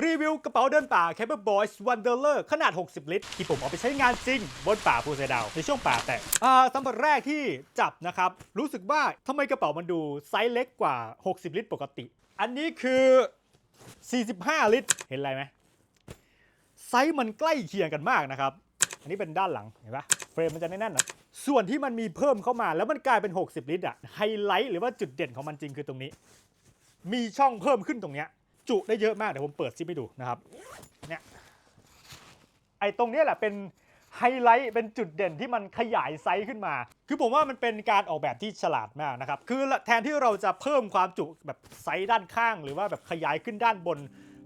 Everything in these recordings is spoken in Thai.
รีวิวกระเป๋าเดินป่า Camper Boys Wanderer ขนาด 60 ลิตร ที่ผมเอาไปใช้งานจริง บนป่าภูเซดาว ในช่วงป่าแตกอ่าสำหรับแรกที่จับนะครับ รู้สึกว่าทำไมกระเป๋ามันดูไซส์เล็กกว่า 60 ลิตรปกติ อันนี้คือ 45 ลิตร เห็นอะไรไหมไซส์มันใกล้เคียงกันมากนะครับ อันนี้เป็นด้านหลังเห็นปะเฟรมมันจะแน่นๆนะส่วนที่มันมีเพิ่มเข้ามาแล้วมันกลายเป็น 60 ลิตรอะไฮไลท์หรือว่าจุดเด่นของมันจริงคือตรงนี้ มีช่องเพิ่มขึ้นตรงเนี้ย จุได้เยอะมาก เดี๋ยวผมเปิดซิปให้ดูนะครับเนี่ยไอ้ตรงนี้แหละเป็นไฮไลท์เป็นจุดเด่นที่มันขยายไซส์ขึ้นมา คือผมว่ามันเป็นการออกแบบที่ฉลาดมากนะครับ คือแทนที่เราจะเพิ่มความจุแบบไซส์ด้านข้าง หรือว่าแบบขยายขึ้นด้านบน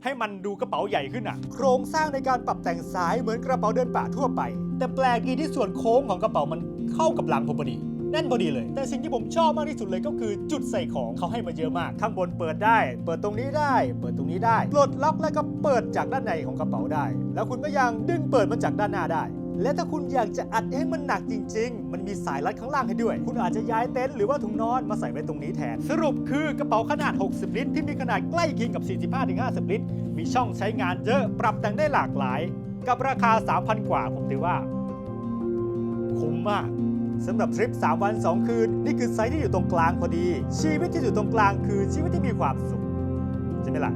ให้มันดูกระเป๋าใหญ่ขึ้นอะ โครงสร้างในการปรับแต่งสายเหมือนกระเป๋าเดินป่าทั่วไป แต่แปลกดีที่ส่วนโค้งของกระเป๋ามันเข้ากับหลังผมพอดี น่นพอดีเลย แต่สิ่งที่ผมชอบมากที่สุดเลยก็คือจุดใส่ของเขาให้มาเยอะมาก ข้างบนเปิดได้ เปิดตรงนี้ได้ เปิดตรงนี้ได้ปลดล็อกแล้วก็เปิดจากด้านในของกระเป๋าได้ แล้วคุณก็ยังดึงเปิดมันจากด้านหน้าได้และถ้าคุณอยากจะอัดให้มันหนักจริง ๆ มันมีสายรัดข้างล่างให้ด้วย คุณอาจจะย้ายเต็นท์หรือว่าถุงนอนมาใส่ไว้ตรงนี้แทน สรุปคือกระเป๋าขนาด 60 ลิตร ที่มีขนาดใกล้เคียงกับ 45-50 ลิตร มีช่องใช้งานเยอะ ปรับแต่งได้หลากหลาย กับราคา 3,000 กว่าผมถือว่า คุ้มมาก สำหรับทริป 3 วัน 2 คืน นี่คือไซส์ที่อยู่ตรงกลางพอดี ชีวิตที่อยู่ตรงกลางคือชีวิตที่มีความสุขใช่ไหมล่ะ